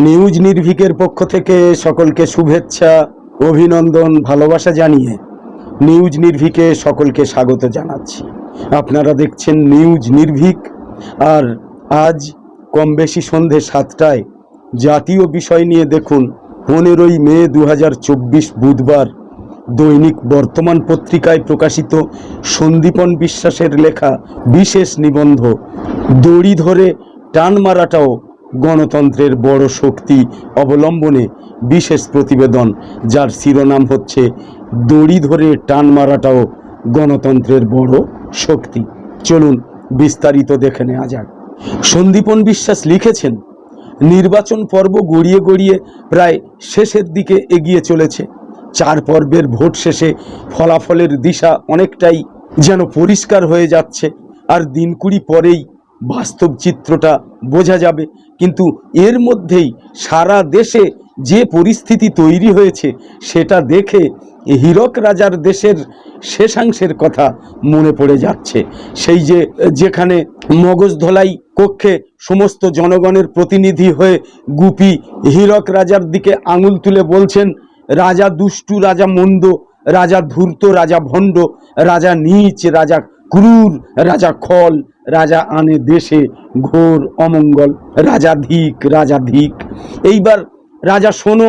News নির্ভীকের পক্ষ থেকে সকলকে শুভেচ্ছা, অভিনন্দন, ভালোবাসা জানিয়ে নিউজ নির্ভীকে সকলকে স্বাগত জানাচ্ছি। আপনারা দেখছেন নিউজ নির্ভীক, আর আজ কম বেশি সন্ধে সাতটায় জাতীয় বিষয় নিয়ে দেখুন পনেরোই মে দু হাজার চব্বিশ বুধবার দৈনিক বর্তমান পত্রিকায় প্রকাশিত সন্দীপন বিশ্বাসের লেখা বিশেষ নিবন্ধ, দড়ি ধরে টান মারাটাও গণতন্ত্রের বড় শক্তি অবলম্বনে বিশেষ প্রতিবেদন, যার শিরোনাম হচ্ছে দড়ি ধরে টান মারাটাও গণতন্ত্রের বড় শক্তি। চলুন বিস্তারিত দেখে নেওয়া যাক। সন্দীপন বিশ্বাস লিখেছেন, নির্বাচন পর্ব গড়িয়ে গড়িয়ে প্রায় শেষের দিকে এগিয়ে চলেছে। চার পর্বের ভোট শেষে ফলাফলের দিশা অনেকটাই যেন পরিষ্কার হয়ে যাচ্ছে, আর দিন কুড়ি পরেই বাস্তব চিত্রটা বোঝা যাবে। কিন্তু এর মধ্যেই সারা দেশে যে পরিস্থিতি তৈরি হয়েছে, সেটা দেখে হীরক রাজার দেশের শেষাংশের কথা মনে পড়ে যাচ্ছে। সেই যে, যেখানে মগজ ধলাই কক্ষে সমস্ত জনগণের প্রতিনিধি হয়ে গুপি হীরক রাজার দিকে আঙুল তুলে বলছেন, রাজা দুষ্টু, রাজা মন্দ, রাজা ধূর্ত, রাজা ভণ্ড, রাজা নীচ, রাজা ক্রূর, রাজা খল রাজা আনে দেশে ঘোর অমঙ্গল রাজা ধিক রাজা ধিক এইবার রাজা শোনো,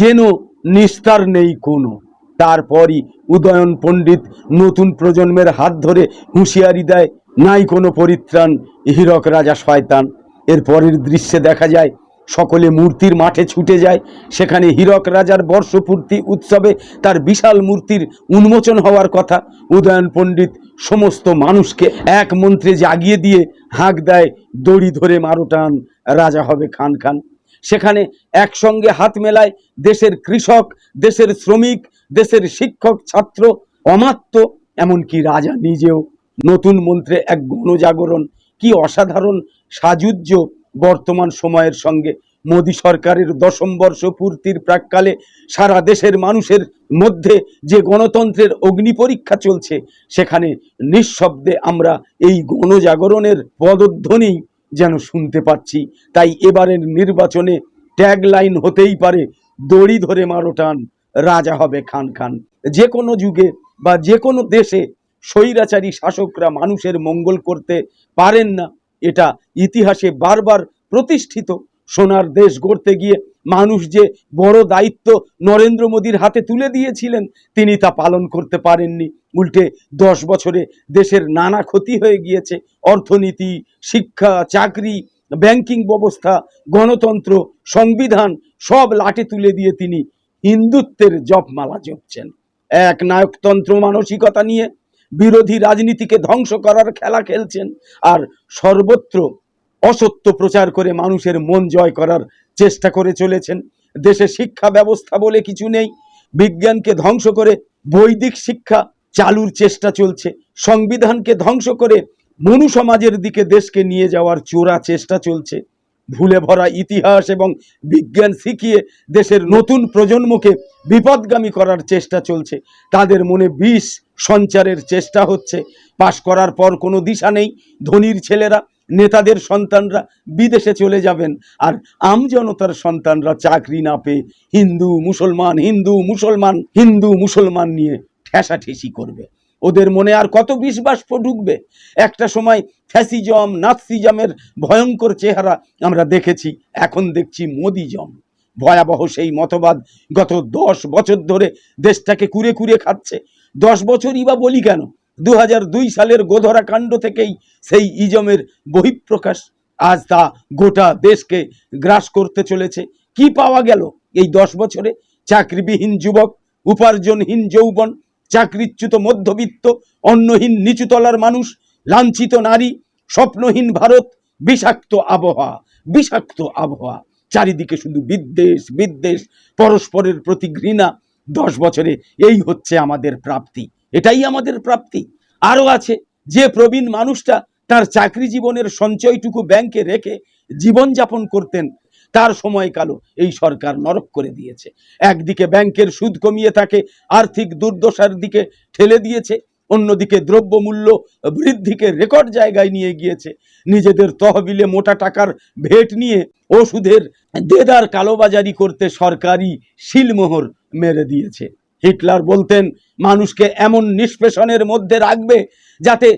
যেন নিস্তার নেই কোনো। তারপরই উদয়ন পণ্ডিত নতুন প্রজন্মের হাত ধরে হুঁশিয়ারি দেয়, নাই কোনো পরিত্রাণ, হীরক রাজা শয়তান। এর পরের দৃশ্যে দেখা যায় সকলে মূর্তির মাঠে ছুটে যায়। সেখানে হীরক রাজার বর্ষপূর্তি উৎসবে তার বিশাল মূর্তির উন্মোচন হওয়ার কথা। উদয়ন পণ্ডিত সমস্ত মানুষকে এক মন্ত্রে জাগিয়ে দিয়ে হাঁক দেয়, দড়ি ধরে মারো টান, রাজা হবে খান খান। সেখানে একসঙ্গে হাত মেলায় দেশের কৃষক, দেশের শ্রমিক, দেশের শিক্ষক, ছাত্র, অমাত্য, এমনকি রাজা নিজেও। নতুন মন্ত্রে এক গণজাগরণ। কি অসাধারণ সাজুজ্য বর্তমান সময়ের সঙ্গে মোদী সরকারের দশম বর্ষ পূর্তির প্রাককালে সারা দেশের মানুষের মধ্যে যে গণতন্ত্রের অগ্নি পরীক্ষা চলছে, সেখানে নিঃশব্দে আমরা এই গণজাগরণের পদধ্বনি যেন শুনতে পাচ্ছি। তাই এবারের নির্বাচনে ট্যাগ লাইন হতেই পারে, দড়ি ধরে মারো টান, রাজা হবে খান খান। যে কোনো যুগে বা যে কোনো দেশে স্বৈরাচারী শাসকরা মানুষের মঙ্গল করতে পারেন না এটা ইতিহাসে বারবার প্রতিষ্ঠিত। সোনার দেশ গড়তে গিয়ে মানুষ যে বড় দায়িত্ব নরেন্দ্র মোদীর হাতে তুলে দিয়েছিলেন, তিনি তা পালন করতে পারেননি। উল্টে দশ বছরে দেশের নানা ক্ষতি হয়ে গিয়েছে। অর্থনীতি, শিক্ষা, চাকরি, ব্যাংকিং ব্যবস্থা, গণতন্ত্র, সংবিধান সব লাটে তুলে দিয়ে তিনি হিন্দুত্বের জপমালা জপছেন। এক নায়কতন্ত্র মানসিকতা নিয়ে বিরোধী রাজনীতিকে ধ্বংস করার খেলা খেলছেন আর সর্বত্র অসত্য প্রচার করে মানুষের মন জয় করার চেষ্টা করে চলেছেন। দেশে শিক্ষা ব্যবস্থা বলে কিছু নেই, বিজ্ঞানকে ধ্বংস করে বৈদিক শিক্ষা চালুর চেষ্টা চলছে। সংবিধানকে ধ্বংস করে মনু সমাজের দিকে দেশকে নিয়ে যাওয়ার চোরা চেষ্টা চলছে। ভুলে ভরা ইতিহাস এবং বিজ্ঞান শিখিয়ে দেশের নতুন প্রজন্মকে বিপদগামী করার চেষ্টা চলছে। তাদের মনে বিষ সঞ্চারের চেষ্টা হচ্ছে। পাশ করার পর কোনো দিশা নেই। ধনীর ছেলেরা, নেতাদের সন্তানরা বিদেশে চলে যাবেন। আর আমজনতার সন্তানরা চাকরি না পেয়ে হিন্দু, মুসলমান হিন্দু মুসলমান হিন্দু, মুসলমান নিয়ে ঠেসাঠেসি করবে। ওদের মনে আর কত বিশ্বাস ঢুকবে? একটা সময় ফ্যাসিজম, নাৎসিজমের ভয়ঙ্কর চেহারা আমরা দেখেছি, এখন দেখছি মোদিজম। ভয়াবহ সেই মতবাদ গত দশ বছর ধরে দেশটাকে কুরে কুরে খাচ্ছে। দশ বছরই বা বলি কেন? দু সালের গোধরা কাণ্ড থেকেই সেই ইজমের বহিঃপ্রকাশ। আজ তা গোটা দেশকে গ্রাস করতে চলেছে। কি পাওয়া গেল এই দশ বছরে? চাকরিবিহীন যুবক, উপার্জনহীন যৌবন চাকরিচ্যুত মধ্যবিত্ত, অন্নহীন নিচুতলার মানুষ, লাঞ্ছিত নারী, স্বপ্নহীন ভারত, বিষাক্ত আবহাওয়া বিষাক্ত আবহাওয়া। চারিদিকে শুধু বিদ্বেষ বিদ্বেষ, পরস্পরের প্রতি ঘৃণা। দশ বছরে এই হচ্ছে আমাদের প্রাপ্তি, এটাই আমাদের প্রাপ্তি। আরও আছে, যে প্রবীণ মানুষটা তার চাকরি জীবনের সঞ্চয়টুকু ব্যাংকে রেখে জীবনযাপন করতেন তার সময়কালও এই সরকার নরক করে দিয়েছে। একদিকে ব্যাংকের সুদ কমিয়ে তাকে আর্থিক দুর্দশার দিকে ঠেলে দিয়েছে, অন্যদিকে দ্রব্যমূল্য বৃদ্ধিকে রেকর্ড জায়গায় নিয়ে গিয়েছে। নিজেদের তহবিলে মোটা টাকার ভেট নিয়ে ওষুধের দেদার কালোবাজারি করতে সরকারি শিলমোহর মেরে দিয়েছে। হিটলার বলতেন, মানুষকে এমন নিষ্পেষণের মধ্যে রাখবে যাতে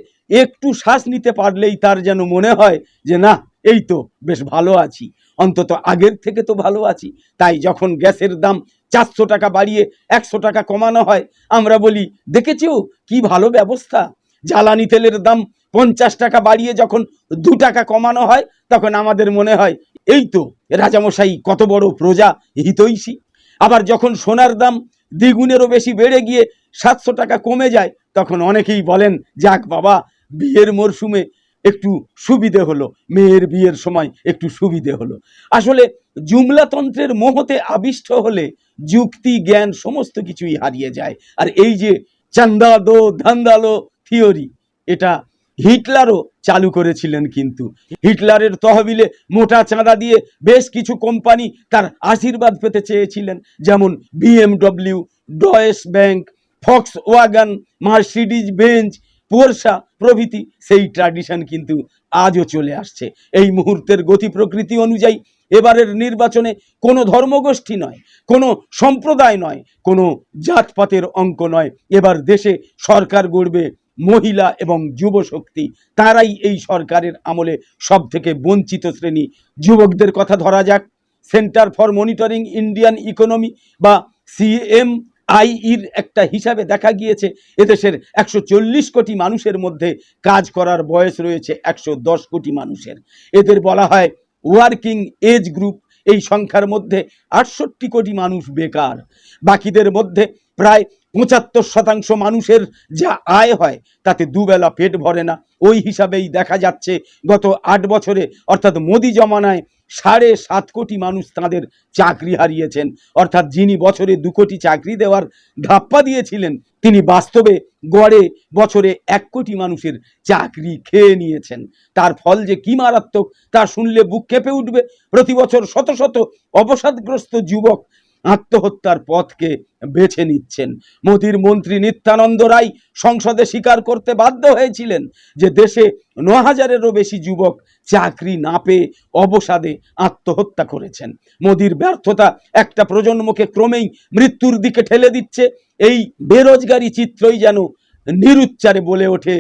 একটু শ্বাস নিতে পারলেই তার যেন মনে হয় যে, না, এই তো বেশ ভালো আছি। অন্তত আগের থেকে তো ভালো আছি। তাই যখন গ্যাসের দাম চারশো টাকা বাড়িয়ে একশো টাকা কমানো হয়, আমরা বলি, দেখেছ কি ভালো ব্যবস্থা? জ্বালানি তেলের দাম পঞ্চাশ টাকা বাড়িয়ে যখন দু টাকা কমানো হয়, তখন আমাদের মনে হয়, এই তো রাজামশাই, কত বড় প্রজা হিতৈষী। আবার যখন সোনার দাম দ্বিগুণেরও বেশি বেড়ে গিয়ে সাতশো টাকা কমে যায়, তখন অনেকেই বলেন, যাক বাবা, বিয়ের মরশুমে একটু সুবিধে হলো। মেয়ের বিয়ের সময় একটু সুবিধে হলো। আসলে জুমলাতন্ত্রের মোহতে আবিষ্ট হলে যুক্তি, জ্ঞান সমস্ত কিছুই হারিয়ে যায়। আর এই যে চান্দা দো ধান্দালো থিওরি, এটা হিটলারও চালু করেছিলেন কিন্তু। হিটলারের তহবিলে মোটা চাঁদা দিয়ে বেশ কিছু কোম্পানি তার আশীর্বাদ পেতে চেয়েছিলেন। যেমন BMW Deutsche bank Volkswagen Mercedes Benz Porsche প্রভৃতি, সেই ট্র্যাডিশন কিন্তু আজও চলে আসছে। এই মুহূর্তের গতি প্রকৃতি অনুযায়ী এবারের নির্বাচনে কোনো ধর্মগোষ্ঠী নয়, কোনো সম্প্রদায় নয়, কোনো জাতপাতের অঙ্ক নয়। এবার দেশে সরকার গড়বে মহিলা এবং যুব শক্তি। তারাই এই সরকারের আমলে সব থেকে বঞ্চিত শ্রেণি। যুবকদের কথা ধরা যাক। Centre for monitoring Indian economy বা সিএম আইইর একটা হিসাবে দেখা গিয়েছে, এদেশের একশো চল্লিশ কোটি মানুষের মধ্যে কাজ করার বয়স রয়েছে একশো দশ কোটি মানুষের। এদের বলা হয় ওয়ার্কিং এজ গ্রুপ, এই সংখ্যার মধ্যে আটষট্টি কোটি মানুষ বেকার। বাকিদের মধ্যে প্রায় পঁচাত্তর শতাংশ মানুষের যা আয় হয়, তাতে দুবেলা পেট ভরে না। ওই হিসাবেই দেখা যাচ্ছে, গত আট বছরে, অর্থাৎ মোদি জমানায় সাড়ে সাত কোটি মানুষ তাদের চাকরি হারিয়েছেন। অর্থাৎ যিনি বছরে দু কোটি চাকরি দেওয়ার ধাপ্পা দিয়েছিলেন, তিনি বাস্তবে গড়ে বছরে এক কোটি মানুষের চাকরি খেয়ে নিয়েছেন। তার ফল যে কি মারাত্মক, তা শুনলে বুক কেঁপে উঠবে। প্রতি বছর শত শত অবসাদগ্রস্ত যুবক আত্মহত্যার পথকে বেছে নিচ্ছেন। মোদির মন্ত্রী নিত্যানন্দ রায় সংসদে স্বীকার করতে বাধ্য হয়েছিলেন যে দেশে ন হাজারেরও বেশি যুবক চাকরি না পেয়ে অবসাদে আত্মহত্যা করেছেন। মোদির ব্যর্থতা একটা প্রজন্মকে ক্রমেই মৃত্যুর দিকে ঠেলে দিচ্ছে। এই বেরোজগারি চিত্রই যেন নিরুচ্চারে বলে ওঠে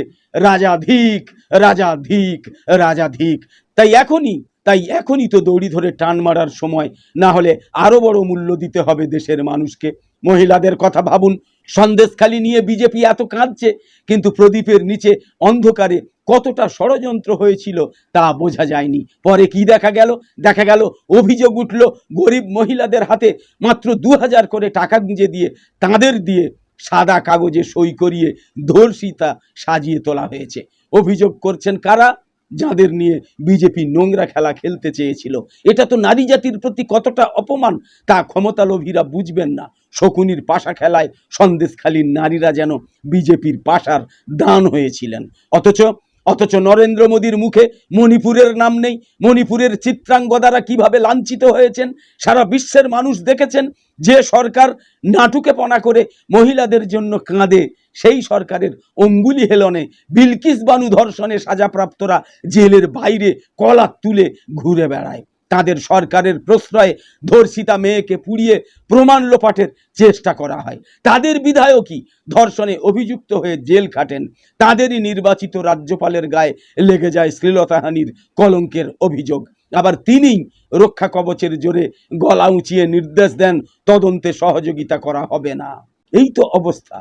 রাজাধিক রাজাধিক রাজাধিক তাই এখনই তাই এখনই তো দড়ি ধরে টান মারার সময়, না হলে আরও বড় মূল্য দিতে হবে দেশের মানুষকে। মহিলাদের কথা ভাবুন। সন্দেশখালি নিয়ে বিজেপি এত কাঁদছে, কিন্তু প্রদীপের নিচে অন্ধকারে কতটা ষড়যন্ত্র হয়েছিল তা বোঝা যায়নি। পরে কি দেখা গেল? দেখা গেল অভিযোগ উঠল গরিব মহিলাদের হাতে মাত্র দু হাজার করে টাকা গুঁজে দিয়ে, তাদের দিয়ে সাদা কাগজে সই করিয়ে ধর্ষিতা সাজিয়ে তোলা হয়েছে। অভিযোগ করছেন কারা? যাদের নিয়ে বিজেপি নোংরা খেলা খেলতে চেয়েছিল। এটা তো নারী জাতির প্রতি কতটা অপমান, তা ক্ষমতালোভীরা বুঝবেন না। শকুনির পাশা খেলায় সন্দেশখালীর নারীরা যেন বিজেপির পাশার দান হয়েছিলেন। অথচ অথচ নরেন্দ্র মোদীর মুখে মণিপুরের নাম নেই। মণিপুরের চিত্রাঙ্গদারা কীভাবে লাঞ্ছিত হয়েছেন? সারা বিশ্বের মানুষ দেখেছেন যে সরকার নাটুকেপনা করে মহিলাদের জন্য কাঁদে সেই সরকারের অঙ্গুলি হেলনে বিলকিস বানু ধর্ষণে সাজাপ্রাপ্তরা জেলের বাইরে কলা তুলে ঘুরে বেড়ায়। তাদের সরকারের প্রশ্রয়ে ধর্ষিতা মেয়েকে পুড়িয়ে প্রমাণ লোপাটের চেষ্টা করা হয়। তাদের বিধায়কই ধর্ষণে অভিযুক্ত হয়ে জেল খাটেন। তাদেরই নির্বাচিত রাজ্যপালের গায়ে লেগে যায় শ্লীলতাহানির কলঙ্কের অভিযোগ। আবার তিনিই রক্ষা কবচের জোরে গলা উঁচিয়ে নির্দেশ দেন, তদন্তে সহযোগিতা করা হবে না। এই তো অবস্থা।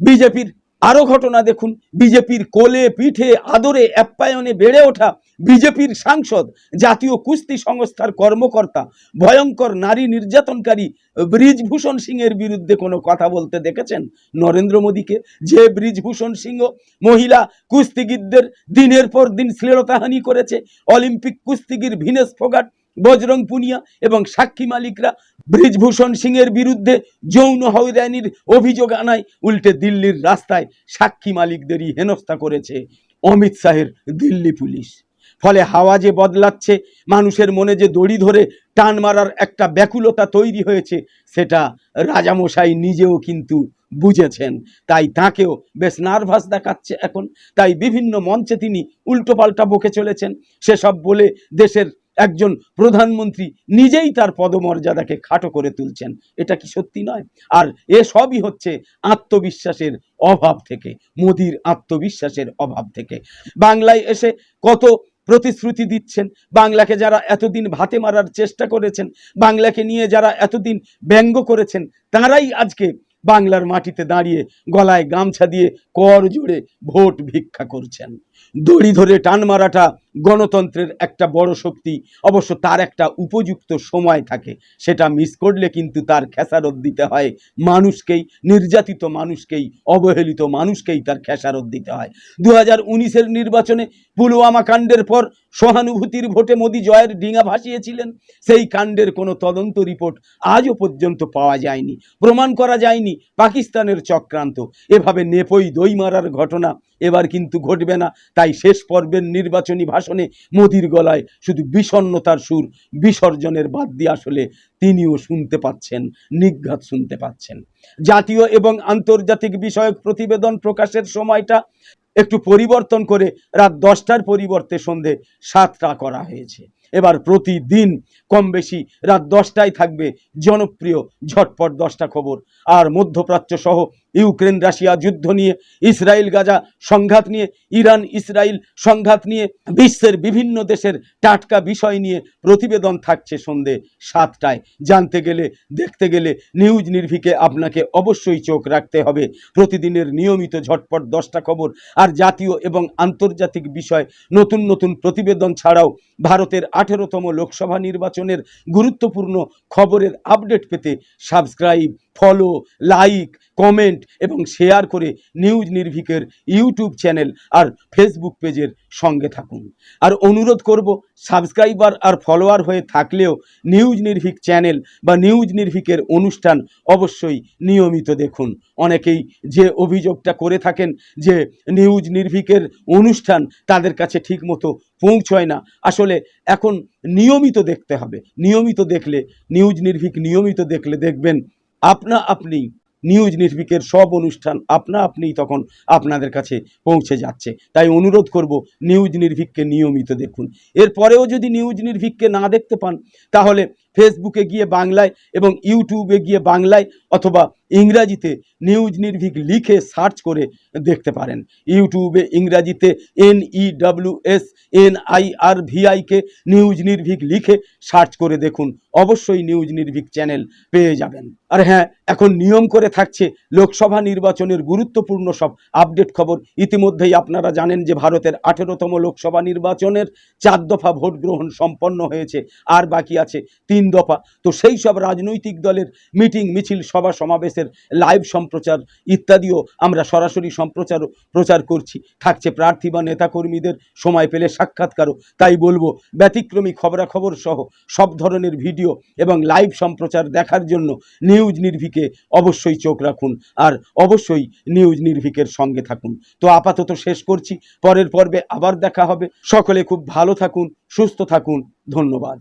বিজেপির আরও ঘটনা দেখুন। বিজেপির কোলে, পিঠে, আদরে অ্যাপ্যায়নে বেড়ে ওঠা বিজেপির সাংসদ, জাতীয় কুস্তি সংস্থার কর্মকর্তা, ভয়ঙ্কর নারী নির্যাতনকারী ব্রিজভূষণ সিংয়ের বিরুদ্ধে কোনো কথা বলতে দেখেছেন নরেন্দ্র মোদীকে? যে ব্রিজভূষণ সিংহ মহিলা কুস্তিগিরদের দিনের পর দিন শ্লীলতাহানি করেছে, অলিম্পিক কুস্তিগির ভিনেস ফোগাট বজরং পুনিয়া এবং সাক্ষী মালিকরা ব্রিজভূষণ সিংয়ের বিরুদ্ধে যৌন হয়রানির অভিযোগ আনায় উল্টে দিল্লির রাস্তায় সাক্ষী মালিকদেরই হেনস্থা করেছে অমিত শাহের দিল্লি পুলিশ। ফলে হাওয়া যে বদলাচ্ছে, মানুষের মনে যে দড়ি ধরে টান মারার একটা ব্যাকুলতা তৈরি হয়েছে, সেটা রাজামশাই নিজেও কিন্তু বুঝেছেন। তাই তাকেও বেশ নার্ভাস দেখাচ্ছে এখন। তাই বিভিন্ন মঞ্চে তিনি উল্টোপাল্টা বকে চলেছেন। সেসব বলে দেশের একজন প্রধানমন্ত্রী নিজেই তার পদমর্যাদাকে খাটো করে তুলছেন। এটা কি সত্যি নয়? আর এসবই হচ্ছে আত্মবিশ্বাসের অভাব থেকে, মোদির আত্মবিশ্বাসের অভাব থেকে। বাংলায় এসে কত প্রতিশ্রুতি দিচ্ছেন, বাংলাকে যারা এতদিন ভাতে মারার চেষ্টা করেছেন, বাংলাকে নিয়ে যারা এতদিন ব্যঙ্গ করেছেন, তারাই আজকে বাংলার মাটিতে দাঁড়িয়ে গলায় গামছা দিয়ে কর জুড়ে ভোট ভিক্ষা করছেন। দড়ি ধরে টান মারাটা গণতন্ত্রের একটা বড় শক্তি। অবশ্য তার একটা উপযুক্ত সময় থাকে। সেটা মিস করলে কিন্তু তার খেসারত দিতে হয়। মানুষকেই, নির্যাতিত মানুষকেই, অবহেলিত মানুষকেই তার খেসারত দিতে হয়। দু হাজার নির্বাচনে পুলওয়ামা কাণ্ডের পর সহানুভূতির ভোটে মোদি জয়ের ডিঙা ভাসিয়েছিলেন। সেই কাণ্ডের কোনো তদন্ত রিপোর্ট আজও পর্যন্ত পাওয়া যায়নি। প্রমাণ করা যায়নি পাকিস্তানের চক্রান্ত। এভাবে নেপই দই মারার ঘটনা এবার কিন্তু ঘটবে না। তাই শেষ পর্বের নির্বাচনী ভাষণে মোদির গলায় শুধু বিষণ্ণতার সুর, বিসর্জনের বাদ দিয়ে আসলে তিনিও শুনতে পাচ্ছেন, নিঘাত শুনতে পাচ্ছেন। জাতীয় এবং আন্তর্জাতিক বিষয়ক প্রতিবেদন প্রকাশের সময়টা একটু পরিবর্তন করে রাত দশটার পরিবর্তে সন্ধে সাতটা করা হয়েছে। এবার প্রতিদিন কম বেশি রাত দশটায় থাকবে জনপ্রিয় ঝটপট দশটা খবর। আর মধ্যপ্রাচ্য সহ ইউক্রেন, রাশিয়া যুদ্ধ নিয়ে, ইসরায়েল, গাজা সংঘাত নিয়ে, ইরান, ইসরায়েল সংঘাত নিয়ে, বিশ্বের বিভিন্ন দেশের টাটকা বিষয় নিয়ে প্রতিবেদন থাকছে সন্ধে সাতটায়। জানতে গেলে, দেখতে গেলে নিউজ নির্ভিকে আপনাকে অবশ্যই চোখ রাখতে হবে। প্রতিদিনের নিয়মিত ঝটপট দশটা খবর আর জাতীয় এবং আন্তর্জাতিক বিষয়, নতুন নতুন প্রতিবেদন ছাড়াও ভারতের আঠেরোতম লোকসভা নির্বাচনের গুরুত্বপূর্ণ খবরের আপডেট পেতে সাবস্ক্রাইব ফলো লাইক কমেন্ট এবং শেয়ার করে নিউজ নির্ভিকের ইউটিউব চ্যানেল আর ফেসবুক পেজের সঙ্গে থাকুন। আর অনুরোধ করব সাবস্ক্রাইবার আর ফলোয়ার হয়ে থাকলেও নিউজ নির্ভিক চ্যানেল বা নিউজ নির্ভিকের অনুষ্ঠান অবশ্যই নিয়মিত দেখুন। অনেকেই যে অভিযোগটা করে থাকেন যে নিউজ নির্ভিকের অনুষ্ঠান তাদের কাছে ঠিকমতো পৌঁছয় না, আসলে এখন নিয়মিত দেখতে হবে। নিয়মিত দেখলে নিউজ নির্ভিক নিয়মিত দেখলে দেখবেন আপনা আপনি নিউজ নির্ভিকের সব অনুষ্ঠান আপনা আপনিই তখন আপনাদের কাছে পৌঁছে যাচ্ছে। তাই অনুরোধ করব নিউজ নির্ভিককে নিয়মিত দেখুন। এরপরেও যদি নিউজ নির্ভিককে না দেখতে পান, তাহলে ফেসবুকে গিয়ে বাংলায় এবং ইউটিউবে গিয়ে বাংলায় অথবা ইংরাজিতে নিউজ নির্ভিক লিখে সার্চ করে দেখতে পারেন। ইউটিউবে ইংরাজিতে N E W S N I R V I K news Nirbhik লিখে সার্চ করে দেখুন। অবশ্যই নিউজ নির্ভিক চ্যানেল পেয়ে যাবেন। আর হ্যাঁ এখন নিয়ম করে থাকছে লোকসভা নির্বাচনের গুরুত্বপূর্ণ সব আপডেট খবর। ইতিমধ্যেই আপনারা জানেন যে ভারতের আঠেরোতম লোকসভা নির্বাচনের চার দফা ভোট গ্রহণ সম্পন্ন হয়েছে। আর বাকি আছে তিন দফা। তো সেই সব রাজনৈতিক দলের মিটিং, মিছিল, সভা, সমাবেশের লাইভ সম্প্রচার ইত্যাদিও আমরা সরাসরি সম্প্রচার, প্রচার করছি। থাকছে প্রার্থী বা নেতাকর্মীদের সময় পেলে সাক্ষাৎকারও। তাই বলব, ব্যতিক্রমী খবরাখবর সহ সব ধরনের ভিডিও এবং লাইভ সম্প্রচার দেখার জন্য নিউজ নির্ভিকে অবশ্যই চোখ রাখুন আর অবশ্যই নিউজ নির্ভিকের সঙ্গে থাকুন। তো আপাতত শেষ করছি, পরের পর্বে আবার দেখা হবে। সকলে খুব ভালো থাকুন, সুস্থ থাকুন। ধন্যবাদ।